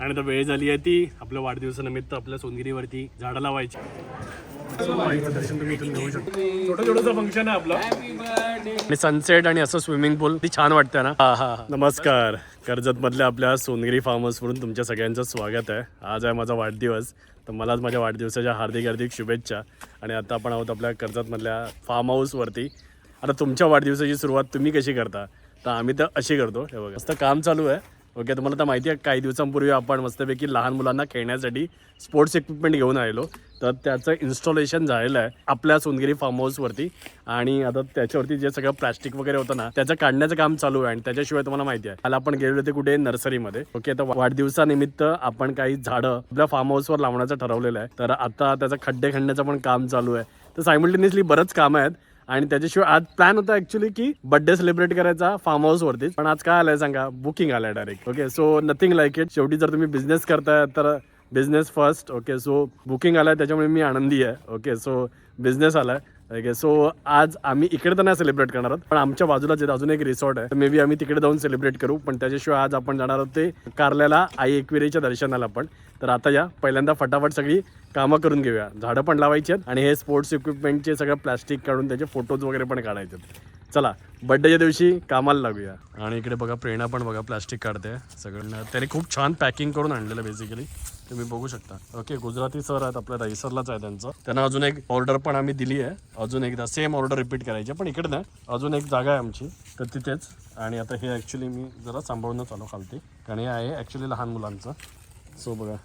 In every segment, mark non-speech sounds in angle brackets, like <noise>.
आणि आता वेळ झाली आहे ती आपल्या वाढदिवसानिमित्त आपल्या सोनगिरीवरती झाडं लावायची. आईचं दर्शन तुम्ही इथून घेऊ शकता. छोटं छोटंसं फंक्शन आहे आपलं. आणि सनसेट आणि असं स्विमिंग पूल ती छान वाटतं ना? हा हा. नमस्कार. कर्जत मधल्या आपल्या सोनगिरी फार्म हाऊस वरून तुमच्या सगळ्यांचं स्वागत आहे. आज आहे माझा वाढदिवस. तर मलाच माझ्या वाढदिवसाच्या हार्दिक हार्दिक शुभेच्छा. आणि आता आपण आहोत आपल्या कर्जतमधल्या फार्म हाऊसवरती आता तुमच्या वाढदिवसाची सुरुवात तुम्ही कशी करता? तर आम्ही तर अशी करतो. हे बघा. मस्त काम चालू आहे. ओके तुम्हाला तर माहिती आहे काही दिवसांपूर्वी आपण मस्तपैकी लहान मुलांना खेळण्यासाठी स्पोर्ट्स इक्विपमेंट घेऊन आलेलो. तर त्याचं इन्स्टॉलेशन झालेलं आहे आपल्या सोनगिरी फार्म हाऊसवरती आणि आता त्याच्यावरती जे सगळं प्लॅस्टिक वगैरे होतं ना त्याचं काढण्याचं काम चालू आहे. आणि त्याच्याशिवाय तुम्हाला माहिती आहे काल आपण गेलो होते कुठे? नर्सरीमध्ये ओके तर वाढदिवसानिमित्त आपण काही झाडं आपल्या फार्म हाऊसवर लावण्याचं ठरवलेलं आहे. तर आता त्याचं खड्डे खणण्याचं पण काम चालू आहे. तर सायमल्टेनियसली बरंच काम आहेत. आणि त्याच्याशिवाय आज प्लॅन होता ऍक्च्युली की बर्थडे सेलिब्रेट करायचा फार्म हाऊस वरती. पण आज काय आलंय सांगा? बुकिंग आलंय direct okay so nothing like it शेवटी जर तुम्ही बिझनेस करताय तर business first okay so booking आलाय त्याच्यामुळे मी आनंदी आहे. ओके सो बिझनेस आलाय. ओके सो आज आम्ही इकडे तर नाही सेलिब्रेट करणार आहोत पण आमच्या बाजूला जे अजून एक रिसॉर्ट आहे मे बी आम्ही तिकडे जाऊन सेलिब्रेट करू. पण त्याच्याशिवाय आज आपण जाणार आहोत ते कारल्याला आई एकविरीच्या दर्शनाला पण. तर आता या पहिल्यांदा फटाफट सगळी कामं करून घेऊया. झाडं पण लावायची आहेत आणि हे स्पोर्ट्स इक्विपमेंटचे सगळं प्लॅस्टिक काढून त्याचे फोटोज वगैरे पण काढायचे आहेत. चला बड्डेच्या दिवशी कामाला लागूया. आणि इकडे बघा प्रेरणा पण बघा प्लॅस्टिक काढते. सगळ्यांना त्याने खूप छान पॅकिंग करून आणलेलं बेसिकली तुम्ही बघू शकता. ओके गुजराती सर आहेत आपल्या राईसरलाच आहे त्यांचं. त्यांना अजून एक ऑर्डर पण आम्ही दिली आहे. अजून एकदा सेम ऑर्डर रिपीट करायची आहे. पण इकडे नाही अजून एक जागा आहे आमची तर तिथेच. आणि आता हे ॲक्च्युली मी जरा सांभाळूनच आलो खालती. कारण हे आहे ॲक्च्युली लहान मुलांचं. सो बघा.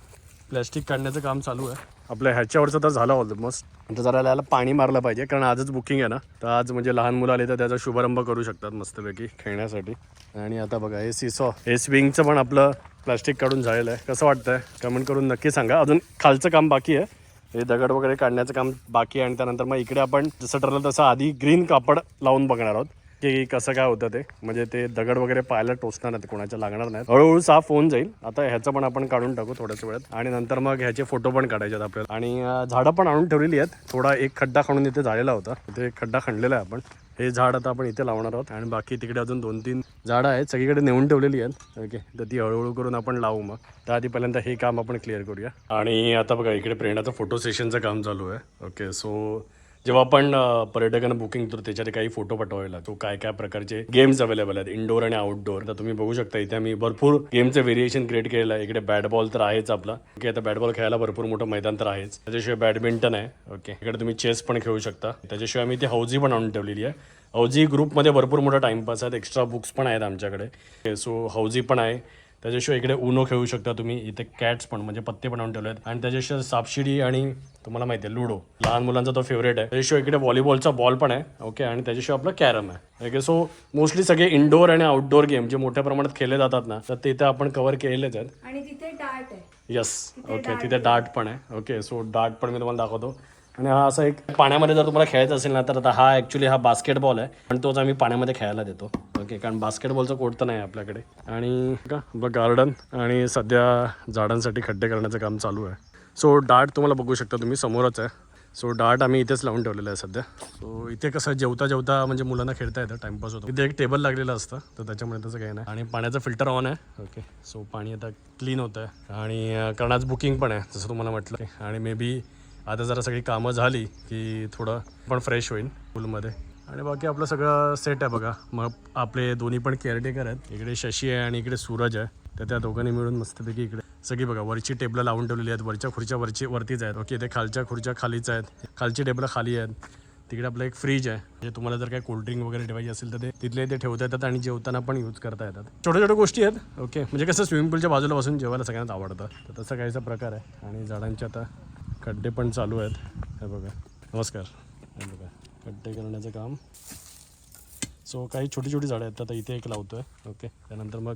प्लॅस्टिक काढण्याचं काम चालू आहे. आपल्या ह्याच्यावरचं तर झालं ऑलमोस्ट तर जरा याला पाणी मारलं पाहिजे कारण आजच बुकिंग आहे ना. तर आज म्हणजे लहान मुलं आले तर त्याचा शुभारंभ करू शकतात मस्तपैकी खेळण्यासाठी. आणि आता बघा हे सीसॉ हे स्विंगचं पण आपलं प्लॅस्टिक काढून झालेलं आहे. कसं वाटतंय? कमेंट करून नक्की सांगा. अजून खालचं काम बाकी आहे. हे दगड वगैरे काढण्याचं काम बाकी आहे. आणि त्यानंतर मग इकडे आपण जसं ठरलं तसं आधी ग्रीन कापड लावून बघणार आहोत. की कसं काय होतं ते. म्हणजे ते दगड वगैरे पाहायला टोचणार नाहीत कोणाच्या लागणार नाहीत. हळूहळू साफ होऊन जाईल. आता ह्याचं पण आपण काढून टाकू थोड्याच वेळात. आणि नंतर मग ह्याचे फोटो पण काढायचे आहेत आपल्याला. आणि झाडं पण आणून ठेवलेली आहेत. थोडा एक खड्डा खणून इथे झालेला होता. इथे एक खड्डा खणलेला आहे आपण. हे झाड आता आपण इथे लावणार आहोत. आणि बाकी तिकडे अजून दोन तीन झाडं आहेत. सगळीकडे नेऊन ठेवलेली आहेत. ओके. तर ती हळूहळू करून आपण लावू मग. त्याआधी पहिल्यांदा हे काम आपण क्लिअर करूया. आणि आता बघा इकडे प्रेरणाचं फोटो सेशनचं काम चालू आहे. ओके. सो जेव्हा आपण पर्यटकांना बुकिंग करतो त्याच्यात काही फोटो पाठवायला तो काय काय प्रकारचे गेम्स अवेलेबल आहेत इंडोर आणि आउटडोर तर तुम्ही बघू शकता इथे आम्ही भरपूर गेमचे व्हेरिएशन क्रिएट केलेलं आहे. इकडे बॅट बॉल तर आहेच आपला. ओके आता बॅट बॉल खेळायला भरपूर मोठं मैदान तर आहेच. त्याच्याशिवाय बॅडमिंटन आहे. ओके इकडे तुम्ही चेस पण खेळू शकता. त्याच्याशिवाय आम्ही ती हौजी पण आणून ठेवलेली आहे. हौजी ग्रुपमध्ये भरपूर मोठा टाइमपास आहेत. एक्स्ट्रा बुक्स पण आहेत आमच्याकडे. सो हौजी पण आहे. त्याच्याशिवाय इकडे उनो खेळू शकता तुम्ही. इथे कॅट्स पण म्हणजे पत्ते पण आणून ठेवले आहेत आणि त्याच्याशिवाय सापशिडी आणि तुम्हाला माहिती आहे लुडो. लहान मुलांचा तो फेवरेट आहे. त्याच्याशिवाय इकडे व्हॉलीबॉलचा बॉल पण आहे. ओके आणि त्याच्याशिवाय आपला कॅरम आहे. ओके सो मोस्टली सगळे इंडोर आणि आउटडोर गेम जे मोठ्या प्रमाणात खेळले जातात ना तर ते इथे आपण कव्हर केलेलेच आहेत. आणि तिथे डार्ट आहे. यस ओके तिथे डाट पण आहे. ओके सो डाट पण मी तुम्हाला दाखवतो. आणि हा असा एक पाण्यामध्ये जर तुम्हाला खेळायचं असेल ना तर आता हा ॲक्च्युली हा बास्केटबॉल आहे. पण तोच आम्ही पाण्यामध्ये खेळायला देतो. ओके कारण बास्केटबॉलचं कोर्ट तर नाही आहे आपल्याकडे. आणि का गार्डन आणि सध्या झाडांसाठी खड्डे करण्याचं काम चालू आहे. सो डाट तुम्हाला बघू शकता तुम्ही समोरच आहे. सो डाट आम्ही इथेच लावून ठेवलेलं आहे सध्या. सो इथे कसं जेवता जेवता म्हणजे मुलांना खेळता येतं टाइमपास होतो. इथे एक टेबल लागलेलं असतं तर त्याच्यामुळे तसं काही नाही. आणि पाण्याचं फिल्टर ऑन आहे. ओके सो पाणी आता क्लीन होतं आहे. आणि कारण आज बुकिंग पण आहे जसं तुम्हाला म्हटलं. आणि मे बी आता जरा सगळी कामं झाली की थोडं पण फ्रेश होईल पूलमध्ये आणि बाकी आपलं सगळं सेट आहे बघा. मग आपले दोन्ही पण केअरटेकर आहेत. इकडे शशी आहे आणि इकडे सूरज आहे. तर त्या दोघांनी मिळून मस्तपैकी इकडे सगळी बघा वरची टेबलं लावून ठेवलेली आहेत. वरच्या खुर्च्या वरची वरतीच आहेत. ओके ते खालच्या खुर्च्या खालीच आहेत. खालची टेबलं खाली आहेत. तिकडे आपलं एक फ्रीज आहे. म्हणजे तुम्हाला जर काही कोल्ड्रिंक वगैरे ठेवायची असेल तर ते तिथले ते ठेवता येतात आणि जेवताना पण यूज करता येतात. छोट्या छोट्या गोष्टी आहेत. ओके म्हणजे कसं स्विमिंग पूलच्या बाजूला बसून जेवायला सगळ्यांना आवडतं. तर तसं काहीचा प्रकार आहे. आणि झाडांचे आता खड्डे पण चालू आहेत. हे बघा. नमस्कार. हे बघा. खड्डे करण्याचं काम. सो काही छोटी छोटी झाडं आहेत. आता इथे एक लावतो आहे ओके त्यानंतर मग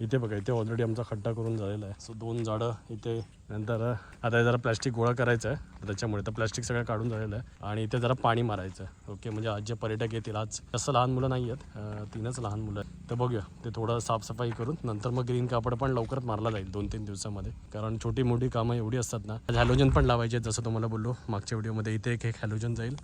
इथे बघा इथे ऑलरेडी आमचा खड्डा करून झालेला आहे. सो दोन झाडं इथे नंतर आता जरा प्लॅस्टिक गोळा करायचं आहे. त्याच्यामुळे तर प्लॅस्टिक सगळं काढून झालेलं आहे. आणि इथे जरा पाणी मारायचं आहे. ओके म्हणजे आज जे पर्यटक येतील आज जास्त लहान मुलं नाही आहेत. तीनच लहान मुलं आहेत. तर बघूया ते थोडं साफसफाई करून नंतर मग ग्रीन कापड पण लवकरच मारला जाईल दोन तीन दिवसामध्ये. कारण छोटी मोठी कामं एवढी असतात ना. हॅलोजन पण लावायचे आहेत, जसं तुम्हाला बोललो. मागच्या व्हिडिओमध्ये इथे एक एक हॅलोजन जाईल.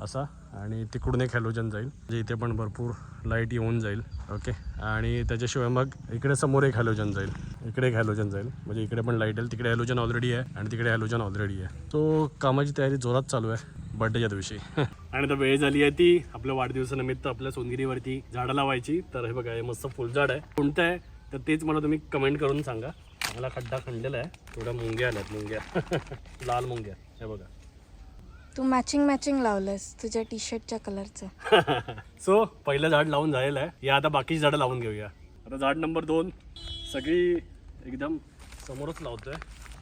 असा. आणि तिकडून एक हॅलोजन जाईल म्हणजे इथे पण भरपूर लाइट येऊन जाईल. ओके आणि त्याच्याशिवाय मग इकडे समोर एक हॅलोजन जाईल. इकडे एक हॅलोजन जाईल. म्हणजे इकडे पण लाइट येईल. तिकडे हॅलोजन ऑलरेडी आहे आणि तिकडे हॅलोजन ऑलरेडी आहे. तो कामाची तयारी जोरात चालू आहे. बर्थडेच्या दिवशी. <laughs> आणि आता वेळ झाली आहे ती. आपल्या वाढदिवसानिमित्त आपल्या सोनगिरीवरती झाडं लावायची. तर हे बघा हे मस्त फुलझाड आहे. कोणतं आहे? तर तेच मला तुम्ही कमेंट करून सांगा. मला खड्डा खणलेला आहे. थोड्या मुंग्या आल्यात मुंग्या. <laughs> लाल मुंग्या. हे बघा. तू मॅचिंग मॅचिंग लावलंस तुझ्या टी शर्टच्या कलरचं सो पहिलं झाड लावून झालेलं आहे. या आता बाकीची झाडं लावून घेऊया. आता झाड नंबर दोन. सगळी एकदम समोरच लावतोय.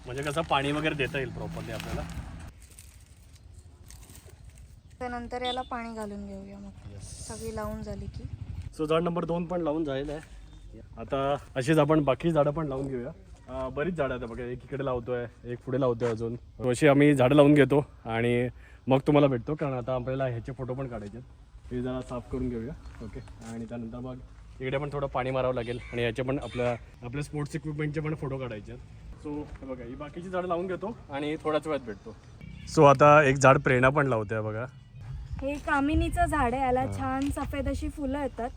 म्हणजे कसं पाणी वगैरे देता येईल प्रॉपरली आपल्याला. त्यानंतर याला पाणी घालून घेऊया मग. सगळी लावून झाली की. सो झाड नंबर दोन पण लावून झालेलं आहे. आता अशीच आपण बाकी झाडं पण लावून घेऊया. बरीच झाडं आहेत बघा एक इकडे लावतोय एक पुढे लावतोय अजून. अशी आम्ही झाडं लावून घेतो आणि मग तुम्हाला भेटतो कारण आता आपल्याला ह्याचे फोटो पण काढायचे. हे जरा साफ करून घेऊया. ओके आणि त्यानंतर मग इकडे पण थोडं पाणी मारावं लागेल आणि याचे पण आपल्या आपल्या स्पोर्ट्स इक्विपमेंटचे पण फोटो काढायचे सो हे बघा ही बाकीची झाडं लावून घेतो आणि थोड्याच वेळात भेटतो. सो आता एक झाड प्रेरणा पण लावते बघा. हे कामिनीचं झाड आहे याला छान सफेद अशी फुलं येतात.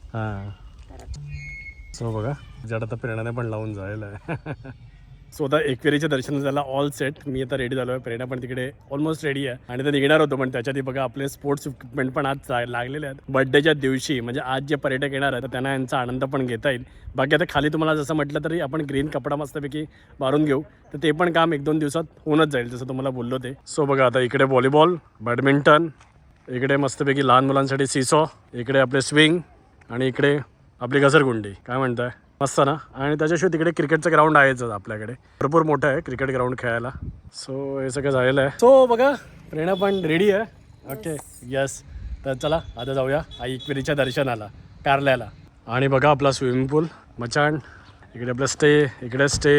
हां बघा. ज्यात आता प्रेरणाने पण लावून जायला आहे. <laughs> सो आता एकवेरीच्या दर्शन झाला ऑल सेट मी आता रेडी झालो आहे प्रेरणा पण तिकडे ऑलमोस्ट रेडी आहे. आणि ते निघणार होतो पण त्याच्यात बघा आपले स्पोर्ट्स इक्विपमेंट पण आज लागलेले आहेत. बर्थडेच्या दिवशी म्हणजे आज जे पर्यटक येणार आहेत तर त्यांना यांचा आनंद पण घेता येईल. बाकी आता खाली तुम्हाला जसं म्हटलं तरी आपण ग्रीन कपडा मस्तपैकी मारून घेऊ. तर ते पण काम एक दोन दिवसात होऊनच जाईल जसं तुम्हाला बोललो ते. सो बघा आता इकडे व्हॉलीबॉल बॅडमिंटन इकडे मस्तपैकी लहान मुलांसाठी सिसॉ इकडे आपले स्विंग आणि इकडे आपली घसरगुंडी काय म्हणताय? मस्त ना? आणि त्याच्याशिवाय तिकडे क्रिकेटचं ग्राउंड आहेच आपल्याकडे. भरपूर मोठं आहे क्रिकेट ग्राउंड खेळायला. सो हे सगळं झालेलं आहे. सो बघा प्रेरणा पण रेडी आहे. ओके यस तर चला आता जाऊया आई एकविरीच्या दर्शनाला कारल्याला. आणि बघा आपला स्विमिंग पूल मचाण इकडे आपलं स्टे इकडे स्टे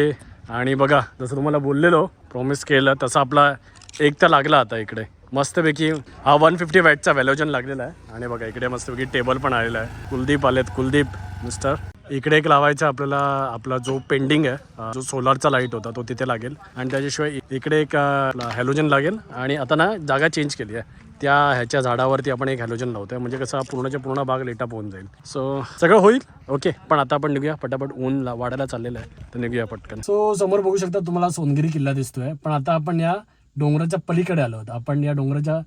आणि बघा जसं तुम्हाला बोललेलो प्रॉमिस केलं तसं आपला एक तर लागला आता इकडे. मस्तपैकी हा वन फिफ्टी वॅटचा व्हॅलोजन लागलेला आहे. आणि बघा इकडे मस्तपैकी टेबल पण आलेला आहे. कुलदीप आलेत. कुलदीप मिस्टर इकडे एक लावायचा आपल्याला आपला जो पेंडिंग आहे जो सोलारचा लाइट होता तो तिथे लागेल. आणि त्याच्याशिवाय इकडे एक हॅलोजन लागेल. आणि आता ना जागा चेंज केली आहे. त्या ह्याच्या झाडावरती आपण एक हॅलोजन लावतोय. म्हणजे कसं पूर्णच्या पूर्ण भाग लेटाप होऊन जाईल. सो सगळं होईल? ओके पण आता आपण निघूया. पटापट ऊन वाढायला चाललेलं आहे. तर निघूया पटकन. सो समोर बघू शकता तुम्हाला सोनगिरी किल्ला दिसतोय. पण आता आपण या डोंगराच्या पलीकडे आलो आहोत आपण या डोंगराच्या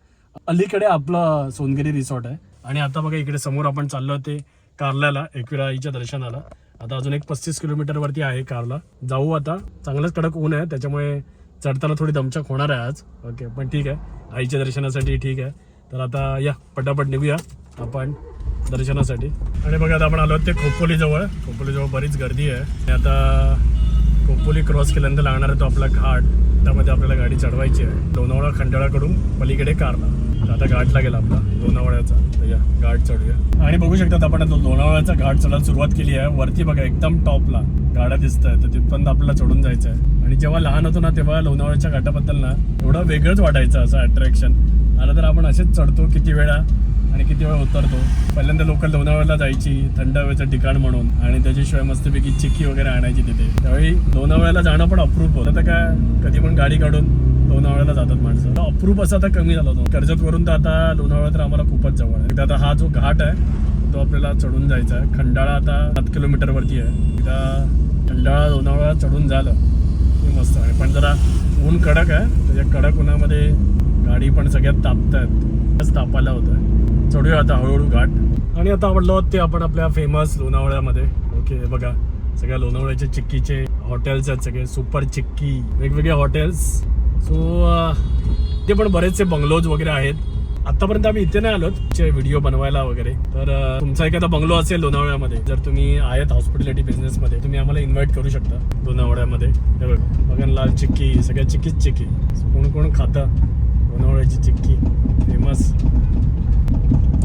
अलीकडे आपलं सोनगिरी रिसॉर्ट आहे. आणि आता बघा इकडे समोर आपण चाललो ते कारल्याला एकविरा आईच्या दर्शनाला. आता अजून एक पस्तीस किलोमीटर वरती आहे कारला. जाऊ आता. चांगलंच कडक ऊन आहे त्याच्यामुळे चढताना थोडी दमछाक होणार आहे आज. ओके पण ठीक आहे. आईच्या दर्शनासाठी ठीक आहे. तर आता या पटापट निघूया आपण दर्शनासाठी. आणि बघा आता आपण आलो ते खोपोलीजवळ. खोपोलीजवळ बरीच गर्दी आहे. आणि आता खोपोली क्रॉस केल्यानंतर लागणार आहे तो आपला घाट. त्यामध्ये आपल्याला गाडी चढवायची आहे. लोणावळा खंडाळाकडून पलीकडे कारला. आता घाट लागेल आपला लोणावळ्याचा. या घाट चढूया. आणि बघू शकतात आपण लोणावळ्याचा घाट चढायला सुरुवात केली आहे. वरती बघा एकदम टॉपला गाड्या दिसत आहेत तर तिथपर्यंत आपल्याला चढून जायचं आहे आणि जेव्हा लहान होतो ना तेव्हा लोणावळ्याच्या घाटाबद्दल ना एवढं वेगळंच वाटायचं असं अट्रॅक्शन आता तर आपण असेच चढतो किती वेळा. आणि किती वेळ उतरतो? पहिल्यांदा लोकल लोणावळ्याला जायची थंड हवेचं ठिकाण म्हणून आणि त्याच्याशिवाय मस्तपैकी चिक्की वगैरे आणायची तिथे. त्यावेळी लोणावळ्याला जाणं पण अप्रूप होतं. तर काय कधी पण गाडी काढून लोणावळ्याला जातात माणसं. तर अप्रूप असं आता कमी झालं होतं. कर्जत करून तर आता लोणावळा तर आम्हाला खूपच जवळ आहे. एकदा आता हा जो घाट आहे तो आपल्याला चढून जायचा आहे. खंडाळा आता सात किलोमीटर वरती आहे. एकदा खंडाळा लोणावळा चढून झालं की मस्त आहे. पण जरा ऊन कडक आहे. त्याच्या कडक उन्हामध्ये गाडी पण सगळ्यात तापत आहेत. तापायला होतं. चढूया आता हळूहळू घाट. आणि आता आवडलो ते आपण आपल्या फेमस लोणावळ्यामध्ये. ओके बघा सगळ्या लोणावळ्याचे चिक्कीचे हॉटेल्स आहेत सगळे सुपर चिक्की वेगवेगळे हॉटेल्स सो ते पण बरेचसे बंगलोज वगैरे आहेत. आतापर्यंत आम्ही इथे नाही आलो व्हिडिओ बनवायला वगैरे. तर तुमचा एखादा बंगलो असेल लोणावळ्यामध्ये जर तुम्ही आहेत हॉस्पिटॅलिटी बिझनेसमध्ये तुम्ही आम्हाला इन्व्हाइट करू शकता लोणावळ्यामध्ये. मगनलाल बघा लाल चिक्की सगळ्या चिक्कीच चिक्की. कोण कोण खातं लोणावळ्याची चिक्की? फेमस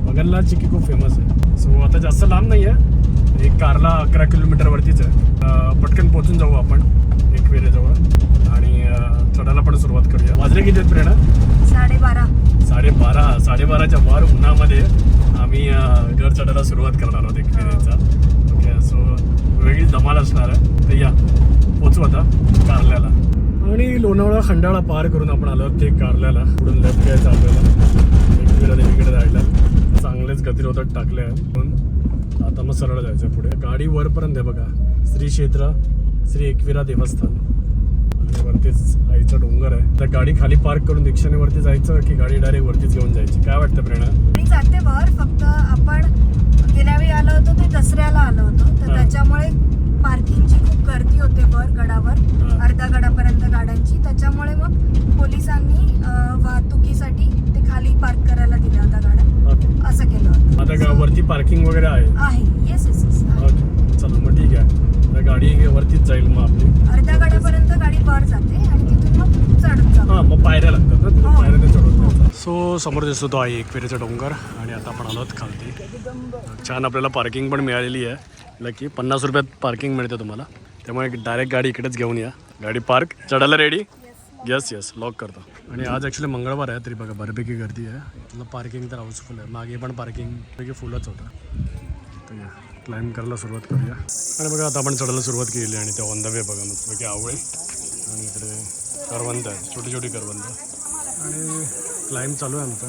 बघायला चिक्की खूप फेमस आहे. सो आता जास्त लांब नाही आहे एक कारला अकरा किलोमीटर वरतीच आहे. पटकन पोहोचून जाऊ आपण. एक वेळेजवळ. आणि चढायला पण सुरुवात करूया. वाजले किती आहेत प्रेरणा? साडेबारा. साडेबारा. साडेबाराच्या वर उन्हामध्ये आम्ही घर चढायला सुरुवात करणार आहोत एक फेरीचा ओके सो वेगळी धमाल असणार आहे. तर या. पोचू आता कारल्याला. आणि लोणावळा खंडाळा पार करून आपण आलो ते कारल्याला. पुढून लेफ्ट घ्यायचं आपल्याला एकवीरा देवीकडे जायला. चांगलेच गतिरोधक टाकले आहेत. पण आता मग सरळ जायचं पुढे. गाडी वरपर्यंत आहे बघा. श्री क्षेत्र श्री एकविरा देवस्थान. आणि वरतीच आईचा डोंगर आहे. त्या गाडी खाली पार्क करून रिक्षाने वरती जायचं की गाडी डायरेक्ट वरतीच घेऊन जायची? काय वाटतं प्रेरणा? आणि जाते वर. फक्त आपण गेल्या वेळी आलो होतो ते दसऱ्याला आलो होतो. तर. त्याच्यामुळे पार्किंगची खूप गर्दी होते वर गडावर हा. अर्ध्या गडापर्यंत गाड्यांची. त्याच्यामुळे मग पोलिसांनी वाहतुकीसाठी ते खाली पार्क करायला दिल्या होत्या गाड्या. असं केलं होतं. आता का वरती पार्किंग वगैरे आहे? आहे. Yes yes yes okay. चला मग ठीक आहे. गाडी वरतीच जाईल मग आपली. अर्ध्या गडापर्यंत गाडी वर जाते आणि तिथून मग चढत जातो. हां मग पायऱ्या लागतात ना हो. पायऱ्या चढवत सो समोर दिसतो तो आहे एकविरेचा डोंगर आणि आता आपण आलोत खालती. छान आपल्याला पार्किंग पण मिळालेली आहे. लकी पन्नास रुपयात पार्किंग मिळते तुम्हाला. त्यामुळे डायरेक्ट गाडी इकडेच घेऊन या. गाडी पार्क चढायला रेडी येस येस लॉक करतो. आणि आज ॲक्च्युली मंगळवार आहे तरी बघा बऱ्यापैकी गर्दी आहे. इथलं पार्किंग तर हाऊसफुल आहे. मागे पण पार्किंग पैकी फुलच होतं. तर या क्लाइंब करायला सुरुवात करूया. आणि बघा आता आपण चढायला सुरुवात केली आणि ते ऑन द वे बघा मस्तपैकी आवळे आणि इकडे करवंत आहेत छोटी छोटी करवंत आणि क्लाइंब चालू आहे आमचा.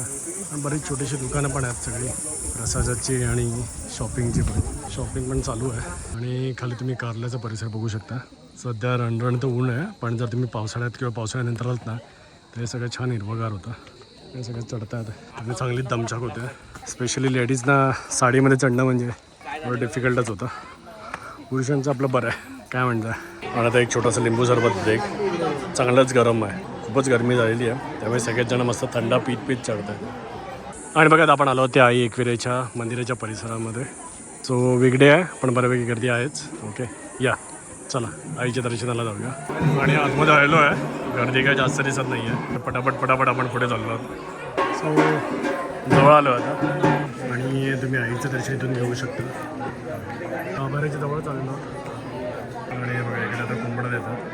आणि बरीच छोटीशी दुकानं पण आहेत सगळी. प्रसादाची आणि शॉपिंगची पण. शॉपिंग पण चालू आहे. आणि खाली तुम्ही कारल्याचा परिसर बघू शकता. सध्या रणरण तर ऊन आहे पण जर तुम्ही पावसाळ्यात किंवा पावसाळ्यानंतर आलात ना तर हे सगळं छान हिरवगार होतं. हे सगळं चढतात. तुम्ही चांगली दमछाक होते. स्पेशली लेडीजना साडीमध्ये चढणं म्हणजे थोडं डिफिकल्टच होतं. पुरुषांचं आपलं बरं आहे. काय म्हणतं? आणि आता एक छोटासा लिंबू सरबत एक चांगलंच गरम आहे. खूपच गरमी झालेली आहे. त्यामुळे सगळेजण मस्त थंडा पीत पीत चढतात आणि बघा आता आपण आलो त्या आई एकविरेच्या मंदिराच्या परिसरामध्ये. सो वेगळे आहे पण बऱ्यापैकी गर्दी आहेच. ओके या. चला आईच्या दर्शनाला जाऊया. आणि आतमध्ये आलेलो आहे. गर्दी काय जास्त दिसत नाही आहे पटापट पटापट आपण पुढे चाललो आहोत. सो जवळ आलो आता. आणि तुम्ही आईचं दर्शन इथून घेऊ शकता. आभाराच्या जवळ चाललो आणि बघा इकडे आता कोंबडं देतात.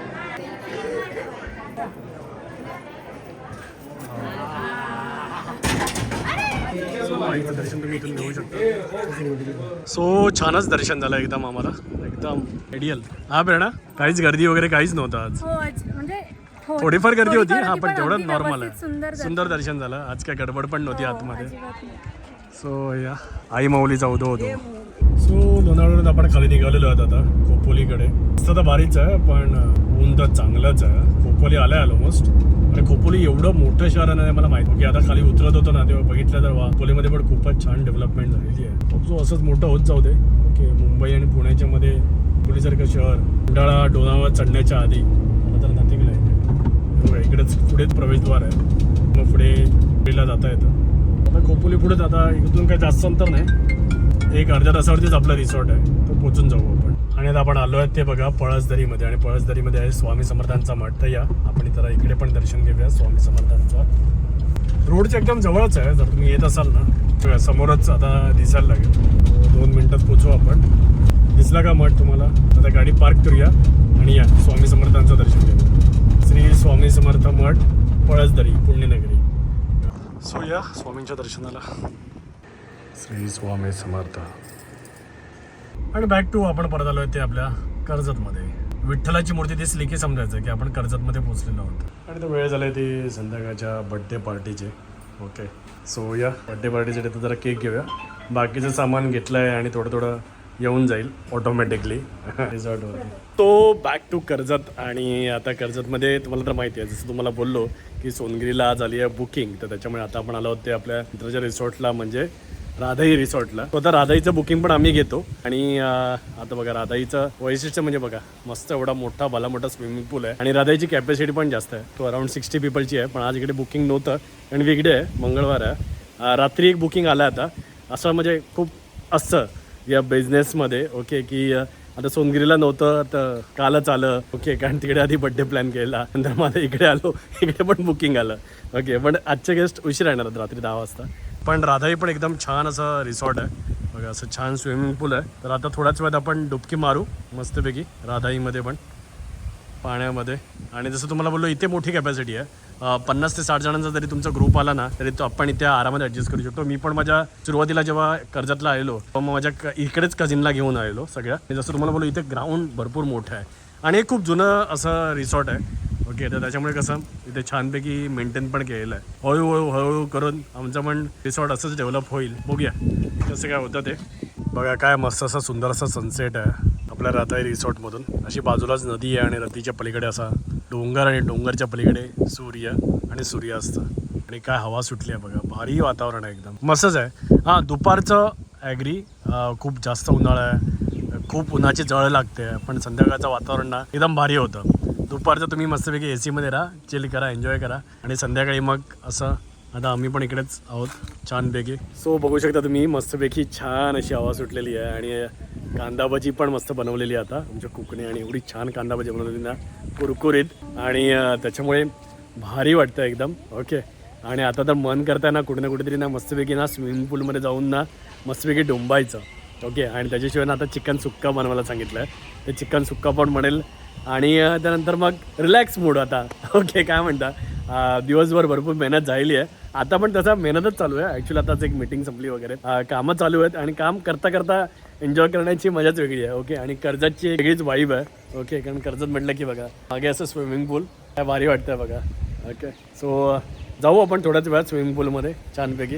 आईचं दर्शन तुम्ही इथून घेऊ शकता. सो छानच दर्शन झालं एकदम आम्हाला. एकदम आयडियल हा प्रेरणा काहीच गर्दी वगैरे काहीच नव्हतं आज. हो म्हणजे थोडीफार गर्दी होती. हा पण तेवढं नॉर्मल आहे. सुंदर दर्शन. झालं. आज काय गडबड पण नव्हती आतमध्ये. अजिबात नाही. सो या. आई माऊलीचा उदो होतो सो लोणावळ्यात आपण खाली निघालेलो आहोत आता खोपोलीकडे तर भारीच आहे पण ऊन तर चांगलंच आहे. खोपोली आलाय ऑलमोस्ट आणि खोपोली एवढं मोठं शहर आहे ना मला माहिती की आता खाली उतरत होतो ना तेव्हा बघितलं तर खोपोलीमध्ये पण खूपच छान डेव्हलपमेंट झालेली आहे. जो असंच मोठं होत जाऊ दे. ओके मुंबई आणि पुण्याच्या मध्ये पुण्यासारखं शहर उंडाळा डोनावर चढण्याच्या आधी. मला तर नथिंग लाइट इकडेच पुढेच प्रवेशद्वार आहे. मग पुढे पुढेला जाता येतं. आता खोपोली पुढेच आता इथून काही जास्त अंतर नाही. एक अर्ध्या तासावरतीच आपला रिसॉर्ट आहे. तो पोचून जाऊ आपण. आणि आता आपण आलो आहे ते बघा पळसदरीमध्ये. आणि पळसदरीमध्ये आहे स्वामी समर्थांचा मठ. तर या आपण जरा इकडे पण दर्शन घेऊया स्वामी समर्थांचा. रोडच्या एकदम जवळच आहे जर तुम्ही येत असाल ना समोरच आता दिसायला लागेल. दोन मिनटात पोचू आपण. दिसला का मठ तुम्हाला? आता गाडी पार्क करूया आणि या स्वामी समर्थांचं दर्शन घेऊया. श्री स्वामी समर्थ मठ पळसदरी पुण्यनगरी. सो या स्वामींच्या दर्शनाला. श्री स्वामी समर्थ. आणि बॅक टू आपण परत आलो ते आपल्या कर्जतमध्ये. विठ्ठलाची मूर्ती दिसली की समजायचं की आपण कर्जतमध्ये पोहोचलेलो आहोत. आणि तो वेळ झाला ती संध्याकाळच्या बड्डे पार्टीचे ओके सो या बड्डे पार्टीसाठी तर जरा केक घेऊया. बाकीचं सामान घेतलं आहे आणि थोडं थोडं येऊन जाईल ऑटोमॅटिकली रिझॉर्टवरती तो बॅक टू कर्जत आणि आता कर्जतमध्ये तुम्हाला तर माहिती आहे जसं तुम्हाला बोललो की सोनगिरीला आज आली आहे बुकिंग तर त्याच्यामुळे आता आपण आलो आहोत ते आपल्या मित्राच्या रिसॉर्टला म्हणजे राधाई रिसॉर्टला तो आता राधाईचं बुकिंग पण आम्ही घेतो. आणि आता बघा राधाईचं वैशिष्ट्य म्हणजे बघा मस्त एवढा मोठा भला मोठा स्विमिंग पूल आहे. आणि राधाईची कॅपॅसिटी पण जास्त आहे. तो अराउंड सिक्स्टी पीपलची आहे. पण आज इकडे बुकिंग नव्हतं. आणि वेगळे आहे मंगळवार आहे. रात्री एक बुकिंग आलं आता. असं म्हणजे खूप असतं. या बिझनेसमध्ये ओके की आता सोनगिरीला नव्हतं तर कालच आलं. ओके कारण तिकडे आधी बड्डे प्लॅन केला. नंतर मला इकडे आलो. इकडे पण बुकिंग आलं. ओके पण आजचे गेस्ट उशीर येणार रात्री दहा वाजता. पण राधाई पण एकदम छान असं रिसॉर्ट आहे. बघा असं छान स्विमिंग पूल आहे. तर आता थोड्याच वेळात आपण डुबकी मारू मस्तपैकी राधाईमध्ये पण पाण्यामध्ये. आणि जसं तुम्हाला बोललो इथे मोठी कॅपॅसिटी आहे. पन्नास ते साठ जणांचा जरी तुमचा ग्रुप आला ना तरी तो आपण इथे आरामात ॲडजस्ट करू शकतो. मी पण माझ्या सुरुवातीला जेव्हा कर्जातला आलेलो तेव्हा मग माझ्या क- इकडेच कझिनला घेऊन आलेलो सगळ्या. जसं तुम्हाला बोललो इथे ग्राउंड भरपूर मोठं आहे. आणि हे खूप जुनं असं रिसॉर्ट आहे. ओके तर त्याच्यामुळे कसं इथे छानपैकी मेंटेन पण केलेलं आहे. हळूहळू हळूहळू करून आमचं पण रिसॉर्ट असंच डेव्हलप होईल. बघूया कसं काय होतं ते. बघा काय मस्त असा सुंदर असा सनसेट आहे. आपल्या राहता रिसॉर्टमधून अशी बाजूलाच नदी आहे आणि नदीच्या पलीकडे असा डोंगर आणि डोंगरच्या पलीकडे सूर्य आणि सूर्यास्त. आणि काय हवा सुटली आहे बघा. भारी वातावरण आहे एकदम. मस्तच आहे. हां दुपारचं ॲग्री खूप जास्त उन्हाळा आहे. खूप उन्हाची जळ लागते पण संध्याकाळचं वातावरण ना एकदम भारी होतं. दुपारचं तुम्ही मस्तपैकी ए सीमध्ये राहा चिल करा एन्जॉय करा. आणि संध्याकाळी मग असं आता आम्ही पण इकडेच आहोत छानपैकी. सो बघू शकता तुम्ही मस्तपैकी छान अशी हवा सुटलेली आहे आणि कांदा भजी पण मस्त बनवलेली आहे आता. आमच्या कुकने आणि एवढी छान कांदा भजी बनवलेली ना कुरकुरीत. आणि त्याच्यामुळे भारी वाटतं एकदम. ओके आणि आता तर मन करताय ना कुठे ना कुठेतरी ना मस्तपैकी ना स्विमिंग पूलमध्ये जाऊन ना मस्तपैकी डोंबायचं. ओके आणि त्याच्याशिवाय ना आता चिकन सुक्का बनवायला सांगितलं आहे ते चिकन सुक्का पण बनेल आणि त्यानंतर मग रिलॅक्स मूड आता. ओके काय म्हणता? दिवसभर भरपूर मेहनत झालेली आहे. आता पण तसा मेहनतच चालू आहे. ॲक्च्युली आताच एक मीटिंग संपली वगैरे. कामं चालू आहेत आणि काम करता करता एन्जॉय करण्याची मजाच वेगळी आहे. ओके आणि कर्जतची वेगळीच वाईब आहे. ओके कारण कर्जत म्हटलं की बघा मागे असं स्विमिंग पूल काय भारी वाटतंय बघा. ओके सो जाऊ आपण थोड्याच वेळात स्विमिंग पूलमध्ये छानपैकी.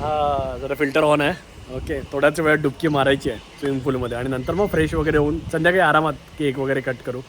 हा जरा फिल्टर ऑन आहे. ओके थोड्याच वेळात डुबकी मारायची आहे स्विमिंग पूलमध्ये. आणि नंतर मग फ्रेश वगैरे होऊन संध्याकाळी आरामात केक वगैरे कट करू.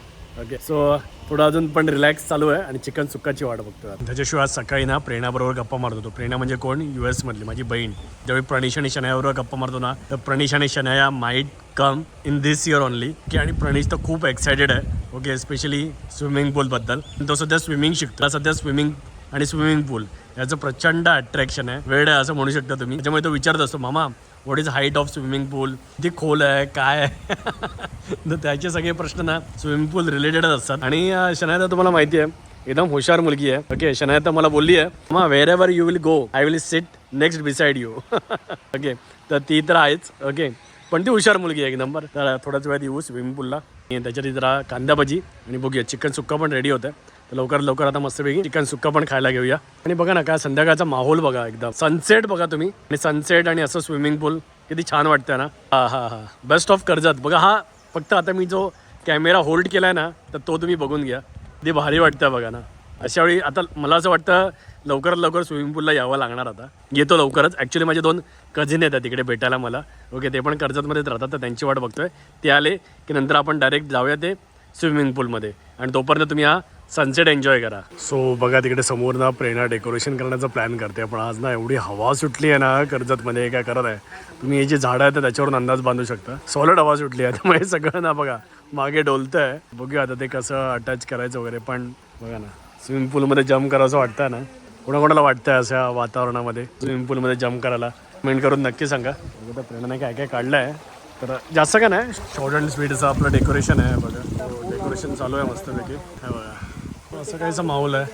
ओके सो थोडं अजून पण रिलॅक्स चालू आहे आणि चिकन सुक्काची वाट बघतो त्याच्याशिवाय आज सकाळी ना प्रेरणाबरोबर गप्पा मारत होतो. प्रेरणा म्हणजे कोण? यू एसमधली माझी बहीण. ज्यावेळी प्रणीश आणि शनयाबरोबर गप्पा मारतो ना तर प्रणीश आणि Shanaya might come in this year only की आणि प्रणीश तर खूप एक्सायटेड आहे. ओके स्पेशली स्विमिंग पूलबद्दल तो सध्या स्विमिंग शिकतो सध्या स्विमिंग आणि स्विमिंग पूल याचं प्रचंड अट्रॅक्शन आहे. वेळ आहे असं म्हणू शकता तुम्ही. त्याच्यामुळे तो विचारत असतो मामा what is height of swimming pool किती खोल आहे काय आहे? <laughs> तर त्याचे सगळे प्रश्न ना स्विमिंग पूल रिलेटेडच असतात. आणि शनायता तर तुम्हाला माहिती आहे एकदम हुशार मुलगी आहे. ओके शनायता मला बोलली आहे मग where ever you will go I will sit next beside you okay तर ती तर आहेच. ओके पण ती हुशार मुलगी आहे एक नंबर तर थोड्याच वेळात येऊ स्विमिंग पूलला त्याच्यात जरा कांदा भजी आणि बघूया. चिकन सुक्का पण रेडी होतं तर लवकर लवकर आता मस्तपैकी चिकन सुक्का पण खायला घेऊया. आणि बघा ना काय संध्याकाळचा माहोल बघा एकदम. सनसेट बघा तुम्ही. आणि सनसेट आणि असं स्विमिंग पूल किती छान वाटतंय ना? हा हा हा. Best of Karjat. बघा हा फक्त आता मी जो कॅमेरा होल्ड केलाय ना तर तो तुम्ही बघून घ्या. किती भारी वाटतं बघा ना. अशा वेळी आता मला असं वाटतं लवकरात लवकर स्विमिंग पूलला यावं लागणार आता. येतो लवकरच. ॲक्च्युली माझे दोन कझिन येतात तिकडे भेटायला मला. ओके ते पण कर्जतमध्येच राहतात तर त्यांची वाट बघतोय. ते आले की नंतर आपण डायरेक्ट जाऊया ते. स्विमिंग पूलमध्ये. आणि तोपर्यंत तुम्ही हा सनसेट एन्जॉय करा. सो बघा तिकडे समोर ना प्रेरणा डेकोरेशन करण्याचा प्लॅन करते. पण आज ना एवढी हवा सुटली आहे ना कर्जतमध्ये काय करत आहे? तुम्ही हे जे झाडं आहेत त्याच्यावरून अंदाज बांधू शकता. सॉलिड हवा सुटली आहे. त्यामुळे सगळं ना बघा मागे डोलतं आहे बघूया आता ते कसं अटॅच करायचं वगैरे. पण बघा ना स्विमिंग पूलमध्ये जम्प करायचं वाटतं ना? कोणाकोणाला वाटतं अशा वातावरणामध्ये? स्विमिंग पूलमध्ये जम्प करायला? कमेंट करून नक्की सांगा. प्रेरणा प्रेरणाने काय काय काढलं आहे तर जास्त का नाही? शॉर्ट अँड स्वीटचं आपलं डेकोरेशन आहे. बघा. डेकोरेशन चालू आहे मस्तपैकी. हे बघा. असं काहीचं माहोल आहे.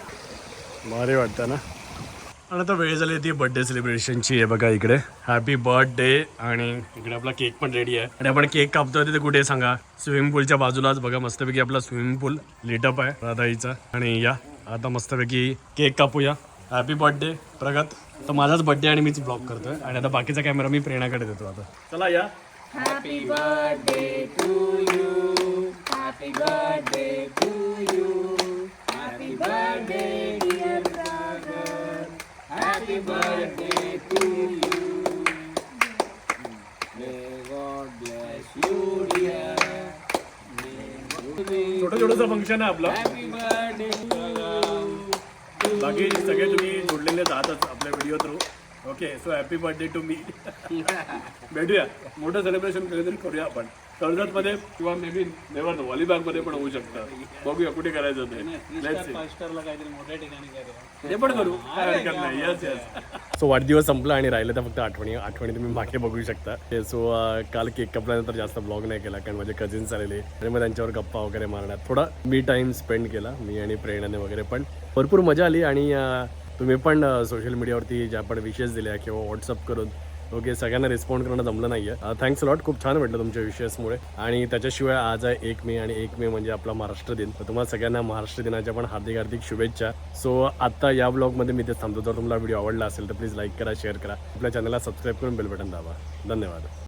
भारी वाटतं ना? आणि आता वेळ झाली ती बर्थडे सेलिब्रेशनची आहे बघा इकडे. हॅपी बर्थडे आणि इकडे आपला केक पण रेडी आहे. आणि आपण केक कापतोय तिथे कुठे सांगा. स्विमिंग पूलच्या बाजूलाच बघा मस्तपैकी आपला स्विमिंग पूल लिटअप आहे. राधाईचा. आणि या आता मस्तपैकी केक कापूया. हॅपी बर्थडे प्रगत. तर माझाच बर्थडे आणि मीच ब्लॉग करतोय. आणि आता बाकीचा कॅमेरा मी प्रेरणाकडे देतो आता. चला या. छोटं छोटंसं फंक्शन आहे आपलं. बाकी सगळे तुम्ही जोडलेले आहातच आपल्या video through okay so happy birthday to me भेटूया. मोठं सेलिब्रेशन कधीतरी करूया आपण. कर्जतमध्ये किंवा मे बी नेवर मध्ये पण होऊ शकतं. बघूया कुठे करायचं ते. ते पण करू. काय हरकत नाही. येस येस सो वाढदिवस संपला आणि राहिलं तर फक्त आठवणी. आठवणी तुम्ही मागे बघू शकता. सो काल केक कापल्यानंतर जास्त ब्लॉग नाही केला कारण माझे कझिन्स आलेले. आणि मग त्यांच्यावर गप्पा वगैरे मारण्यात थोडा मी टाइम स्पेंड केला मी आणि प्रेरणाने वगैरे. पण भरपूर मजा आली आणि अं, तुम्ही पण सोशल मीडियावरती ज्या पण विशेष दिल्या किंवा व्हॉट्सअप करून ओके सगळ्यांना रिस्पॉन्ड करणं जमलं नाही आहे थँक्स लॉट खूप छान वाटलं तुमच्या विषयसमुळे. आणि त्याच्याशिवाय आज आहे एक मे आणि एक मे म्हणजे आपला महाराष्ट्र दिन. तर तुम्हाला सगळ्यांना महाराष्ट्र दिनाच्या पण हार्दिक हार्दिक शुभेच्छा. सो आता या ब्लॉगमध्ये मी ते थांबतो. जर तुम्हाला व्हिडिओ आवडला असेल तर प्लीज लाईक करा शेअर करा. आपल्या चॅनलला सबस्क्राईब करून बेल बटन दाबा. धन्यवाद.